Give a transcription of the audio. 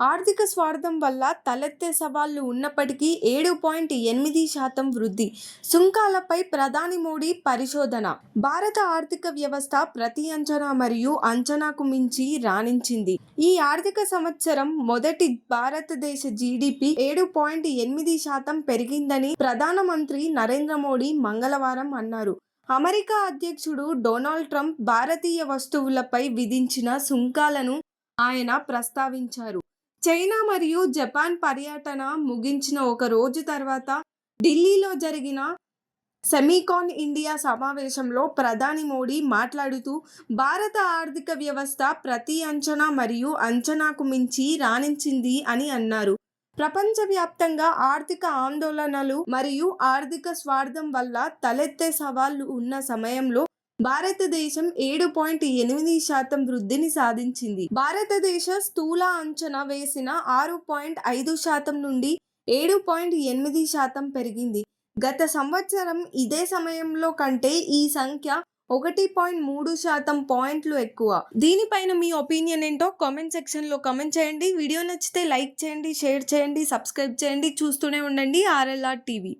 ఆర్థిక స్వార్థం వల్ల తలెత్తే సవాళ్ళు ఉన్నప్పటికీ ఏడు పాయింట్ ఎనిమిది శాతం వృద్ధి. సుంకాలపై ప్రధాని మోడీ పరిశోధన. భారత ఆర్థిక వ్యవస్థ ప్రతి అంచనా మరియు అంచనాకు మించి రాణించింది. ఈ ఆర్థిక సంవత్సరం మొదటి భారతదేశ జీడిపి ఏడు పాయింట్ ఎనిమిది శాతం పెరిగిందని ప్రధానమంత్రి నరేంద్ర మోడీ మంగళవారం అన్నారు. అమెరికా అధ్యక్షుడు డొనాల్డ్ ట్రంప్ భారతీయ వస్తువులపై విధించిన సుంకాలను ఆయన ప్రస్తావించారు. చైనా మరియు జపాన్ పర్యటన ముగించిన ఒక రోజు తర్వాత ఢిల్లీలో జరిగిన సెమీకాన్ ఇండియా సమావేశంలో ప్రధాని మోడీ మాట్లాడుతూ భారత ఆర్థిక వ్యవస్థ ప్రతి అంచనా మరియు అంచనాకు మించి రాణించింది అని అన్నారు. ప్రపంచవ్యాప్తంగా ఆర్థిక ఆందోళనలు మరియు ఆర్థిక స్వార్థం వల్ల తలెత్తే సవాళ్ళు ఉన్న సమయంలో భారతదేశం ఏడు పాయింట్ ఎనిమిది శాతం వృద్ధిని సాధించింది. భారతదేశ స్థూల అంచనా వేసిన ఆరు పాయింట్ ఐదు శాతం నుండి ఏడు పాయింట్ ఎనిమిది శాతం పెరిగింది. గత సంవత్సరం ఇదే సమయంలో కంటే ఈ సంఖ్య ఒకటి పాయింట్ మూడు శాతం పాయింట్లు ఎక్కువ. దీనిపైన మీ ఒపీనియన్ ఏంటో కామెంట్ సెక్షన్లో కామెంట్ చేయండి. వీడియో నచ్చితే లైక్ చేయండి షేర్ చేయండి సబ్స్క్రైబ్ చేయండి. చూస్తూనే ఉండండి ఆర్ఎల్ఆర్ టీవీ.